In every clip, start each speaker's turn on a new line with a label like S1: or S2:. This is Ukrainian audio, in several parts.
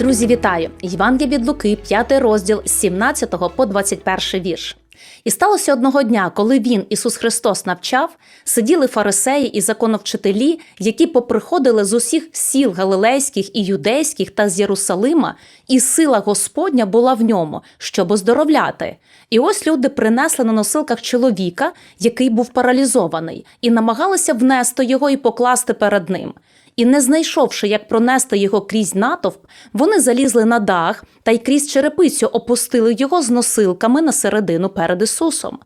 S1: Друзі, вітаю! Євангелія від Луки, 5 розділ з 17 по 21 вірш. І сталося одного дня, коли він, Ісус Христос, навчав, сиділи фарисеї і законовчителі, які поприходили з усіх сіл галилейських і юдейських та з Єрусалима, і сила Господня була в ньому, щоб оздоровляти. І ось люди принесли на носилках чоловіка, який був паралізований, і намагалися внести його і покласти перед ним. І, не знайшовши, як пронести його крізь натовп, вони залізли на дах та й крізь черепицю опустили його з носилками на середину перед Ісусом.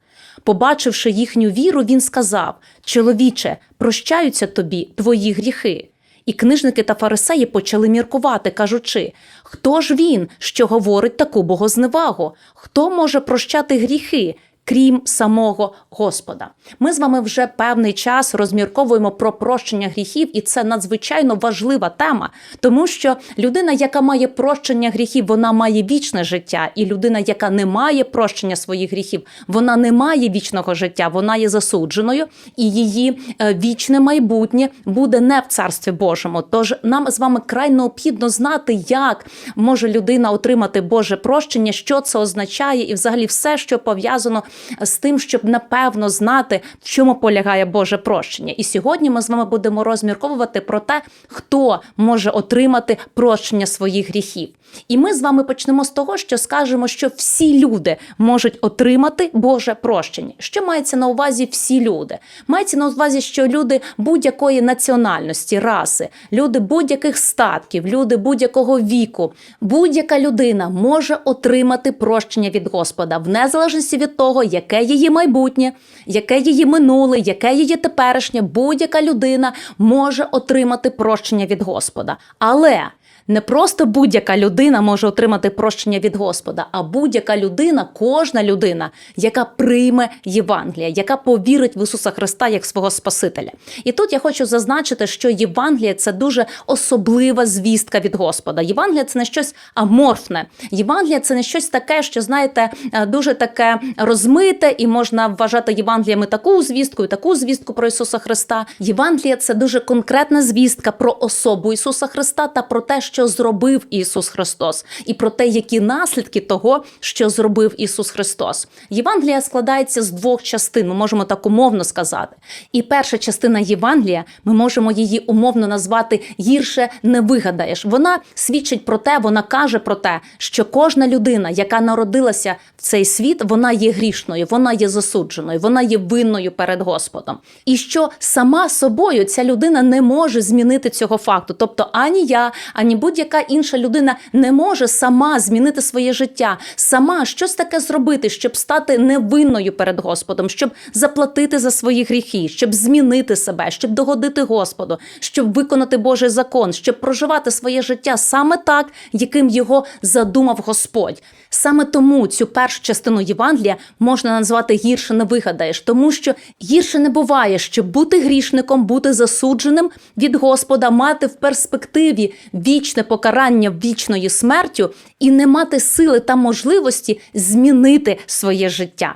S1: Побачивши їхню віру, він сказав: Чоловіче, прощаються тобі твої гріхи. І книжники та фарисеї почали міркувати, кажучи: хто ж він, що говорить таку богозневагу? Хто може прощати гріхи? Крім самого Господа, ми з вами вже певний час розмірковуємо про прощення гріхів, і це надзвичайно важлива тема, тому що людина, яка має прощення гріхів, вона має вічне життя, і людина, яка не має прощення своїх гріхів, вона не має вічного життя, вона є засудженою, і її е, вічне майбутнє буде не в царстві Божому. Тож нам з вами край необхідно знати, як може людина отримати Боже прощення, що це означає, і взагалі все, що пов'язано з тим, щоб напевно знати, в чому полягає Боже прощення. І сьогодні ми з вами будемо розмірковувати про те, хто може отримати прощення своїх гріхів. І ми з вами почнемо з того, що скажемо, що всі люди можуть отримати Боже прощення. Що мається на увазі всі люди? Мається на увазі, що люди будь-якої національності, раси, люди будь-яких статків, люди будь-якого віку, будь-яка людина може отримати прощення від Господа в незалежності від того, яке її майбутнє, яке її минуле, яке її теперішнє, будь-яка людина може отримати прощення від Господа. Але не просто будь-яка людина може отримати прощення від Господа, а будь-яка людина, кожна людина, яка прийме Євангелія, яка повірить в Ісуса Христа як свого Спасителя. І тут я хочу зазначити, що Євангелія це дуже особлива звістка від Господа. Євангелія це не щось аморфне. Євангелія це не щось таке, що знаєте, е, дуже таке розмите, і можна вважати Євангеліями таку звістку і таку звістку про Ісуса Христа. Євангелія це дуже конкретна звістка про особу Ісуса Христа та про те, що зробив Ісус Христос, і про те, які наслідки того, що зробив Ісус Христос. Євангелія складається з двох частин. Ми можемо так умовно сказати. І перша частина Євангелія, ми можемо її умовно назвати гірше не вигадаєш. Вона свідчить про те, вона каже про те, що кожна людина, яка народилася в цей світ, вона є грішною, вона є засудженою, вона є винною перед Господом. І що сама собою ця людина не може змінити цього факту. Тобто ані я, ані будь-яка інша людина не може сама змінити своє життя, сама щось таке зробити, щоб стати невинною перед Господом, щоб заплатити за свої гріхи, щоб змінити себе, щоб догодити Господу, щоб виконати Божий закон, щоб проживати своє життя саме так, яким його задумав Господь. Саме тому цю першу частину Євангелія можна назвати гірше не вигадаєш, тому що гірше не буває, щоб бути грішником, бути засудженим від Господа, мати в перспективі вічне покарання вічною смертю і не мати сили та можливості змінити своє життя.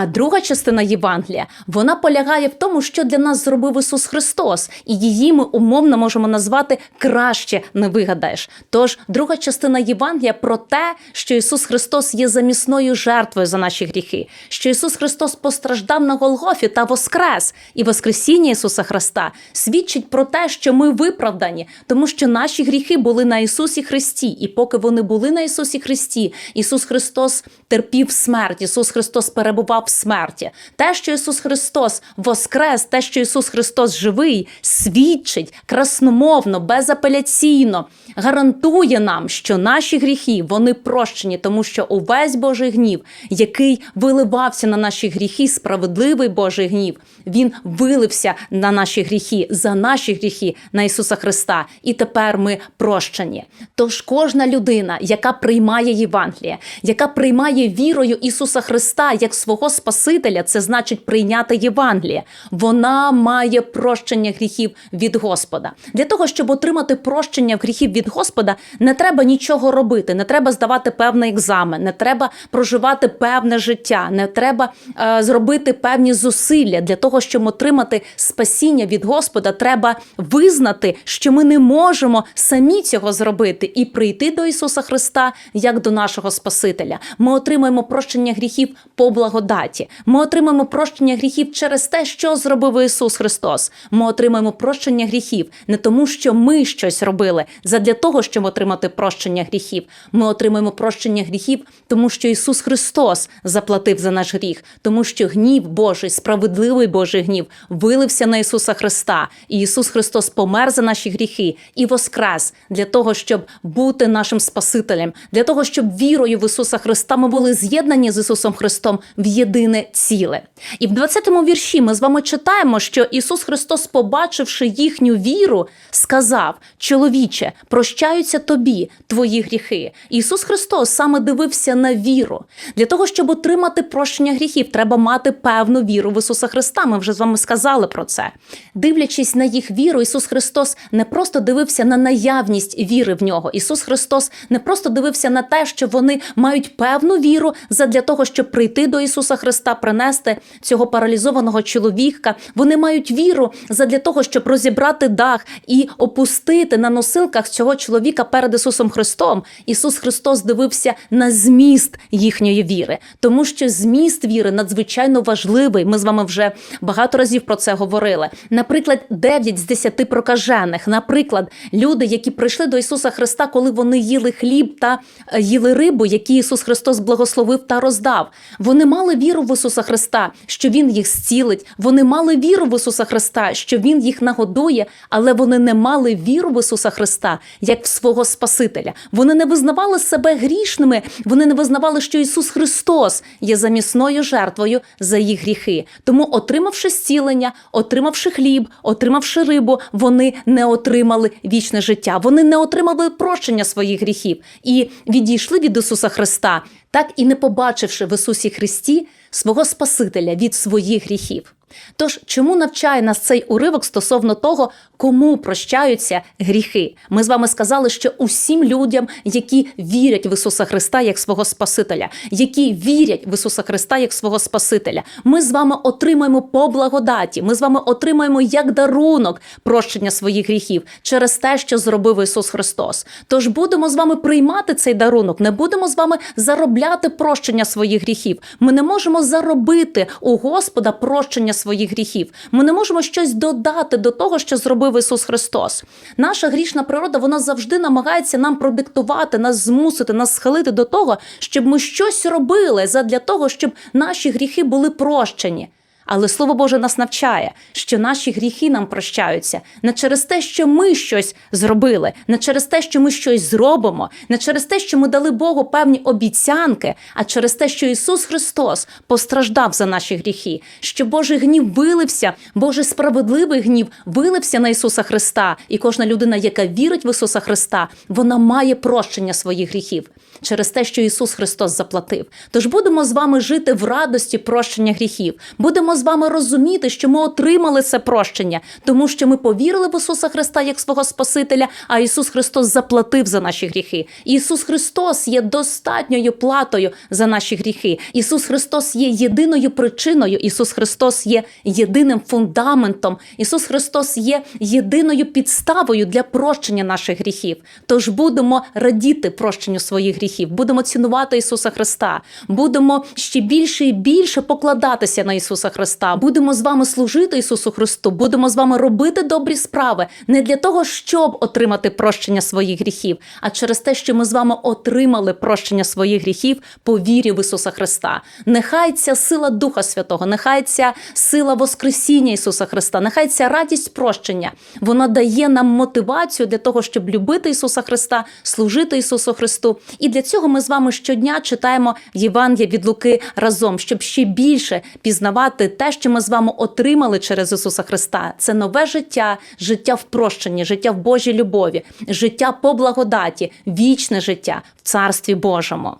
S1: А друга частина Євангелія вона полягає в тому, що для нас зробив Ісус Христос, і її ми умовно можемо назвати краще не вигадаєш. Тож друга частина Євангелія про те, що Ісус Христос є замісною жертвою за наші гріхи, що Ісус Христос постраждав на Голгофі та воскрес, і Воскресіння Ісуса Христа свідчить про те, що ми виправдані, тому що наші гріхи були на Ісусі Христі, і поки вони були на Ісусі Христі, Ісус Христос терпів смерть, Ісус Христос перебував в смерті. Те, що Ісус Христос воскрес, те, що Ісус Христос живий, свідчить красномовно, безапеляційно, гарантує нам, що наші гріхи вони прощені, тому що увесь Божий гнів, який виливався на наші гріхи, справедливий Божий гнів, він вилився на наші гріхи, за наші гріхи на Ісуса Христа. І тепер ми прощені. Тож кожна людина, яка приймає Євангеліє, яка приймає вірою Ісуса Христа як свого Спасителя, це значить прийняти Євангеліє. Вона має прощення гріхів від Господа. Для того, щоб отримати прощення гріхів від Господа, не треба нічого робити, не треба здавати певний екзамен, не треба проживати певне життя, не треба е, зробити певні зусилля для того, щоб отримати спасіння від Господа. Треба визнати, що ми не можемо самі цього зробити і прийти до Ісуса Христа як до нашого Спасителя. Ми отримаємо прощення гріхів по благодаті. Ми отримаємо прощення гріхів через те, що зробив Ісус Христос. Ми отримаємо прощення гріхів не тому, що ми щось робили, задля того, щоб отримати прощення гріхів. Ми отримаємо прощення гріхів, тому що Ісус Христос заплатив за наш гріх, тому що гнів Божий, справедливий Божий гнів, вилився на Ісуса Христа, і Ісус Христос помер за наші гріхи і воскрес для того, щоб бути нашим Спасителем, для того, щоб вірою в Ісуса Христа ми були з'єднані з Ісусом Христом в єдине ціле. І в 20-му вірші ми з вами читаємо, що Ісус Христос, побачивши їхню віру, сказав: Чоловіче, прощаються тобі твої гріхи. Ісус Христос саме дивився на віру. Для того, щоб отримати прощення гріхів, треба мати певну віру в Ісуса Христа. Ми вже з вами сказали про це. Дивлячись на їх віру, Ісус Христос не просто дивився на наявність віри в нього. Ісус Христос не просто дивився на те, що вони мають певну віру задля того, щоб прийти до Ісуса Христа, принести цього паралізованого чоловіка. Вони мають віру задля того, щоб розібрати дах і опустити на носилках цього чоловіка перед Ісусом Христом. Ісус Христос дивився на зміст їхньої віри, тому що зміст віри надзвичайно важливий. Ми з вами вже багато разів про це говорили. Наприклад, 9 з 10 прокажених, наприклад, люди, які прийшли до Ісуса Христа, коли вони їли хліб та е, їли рибу, які Ісус Христос благословив та роздав. Вони мали віру в Ісуса Христа, що Він їх зцілить. Вони мали віру в Ісуса Христа, що Він їх нагодує, але вони не мали віру в Ісуса Христа як в свого Спасителя. Вони не визнавали себе грішними, вони не визнавали, що Ісус Христос є замісною жертвою за їх гріхи. Тому, отримавши зцілення, отримавши хліб, отримавши рибу, вони не отримали вічне життя. Вони не отримали прощення своїх гріхів і відійшли від Ісуса Христа, так і не побачивши в Ісусі Христі свого Спасителя від своїх гріхів. Тож, чому навчає нас цей уривок стосовно того, кому прощаються гріхи? Ми з вами сказали, що усім людям, які вірять в Ісуса Христа як свого Спасителя, які вірять в Ісуса Христа як свого Спасителя, ми з вами отримаємо по благодаті. Ми з вами отримаємо як дарунок прощення своїх гріхів через те, що зробив Ісус Христос. Тож будемо з вами приймати цей дарунок, не будемо з вами заробляти прощення своїх гріхів. Ми не можемо заробити у Господа прощення своїх гріхів. Ми не можемо щось додати до того, що зробив Ісус Христос. Наша грішна природа вона завжди намагається нам продиктувати, нас змусити, нас схилити до того, щоб ми щось робили задля того, щоб наші гріхи були прощені. Але Слово Боже нас навчає, що наші гріхи нам прощаються не через те, що ми щось зробили, не через те, що ми щось зробимо, не через те, що ми дали Богу певні обіцянки, а через те, що Ісус Христос постраждав за наші гріхи, що Божий гнів вилився, Божий справедливий гнів вилився на Ісуса Христа, і кожна людина, яка вірить в Ісуса Христа, вона має прощення своїх гріхів через те, що Ісус Христос заплатив. Тож будемо з вами жити в радості прощення гріхів. Будемо з вами розуміти, що ми отримали це прощення, тому що ми повірили в Ісуса Христа як свого Спасителя, а Ісус Христос заплатив за наші гріхи. Ісус Христос є достатньою платою за наші гріхи. Ісус Христос є єдиною причиною. Ісус Христос є єдиним фундаментом. Ісус Христос є єдиною підставою для прощення наших гріхів. Тож будемо радіти прощенню своїх гріхів, будемо цінувати Ісуса Христа, будемо ще більше і більше покладатися на Ісуса Христа. Будемо з вами служити Ісусу Христу, будемо з вами робити добрі справи не для того, щоб отримати прощення своїх гріхів, а через те, що ми з вами отримали прощення своїх гріхів по вірі в Ісуса Христа. Нехай ця сила Духа Святого, нехай ця сила Воскресіння Ісуса Христа, нехай ця радість прощення, вона дає нам мотивацію для того, щоб любити Ісуса Христа, служити Ісусу Христу. І для цього ми з вами щодня читаємо Євангелія від Луки разом, щоб ще більше пізнавати те, що ми з вами отримали через Ісуса Христа. Це нове життя, життя в прощенні, життя в Божій любові, життя по благодаті, вічне життя в Царстві Божому.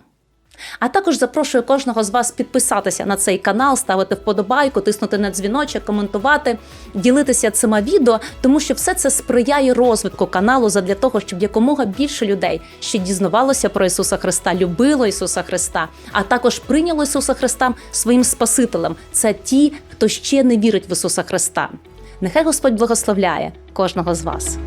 S1: А також запрошую кожного з вас підписатися на цей канал, ставити вподобайку, тиснути на дзвіночок, коментувати, ділитися цими відео, тому що все це сприяє розвитку каналу задля того, щоб якомога більше людей ще дізнавалося про Ісуса Христа, любило Ісуса Христа, а також прийняло Ісуса Христа своїм Спасителем. Це ті, хто ще не вірить в Ісуса Христа. Нехай Господь благословляє кожного з вас.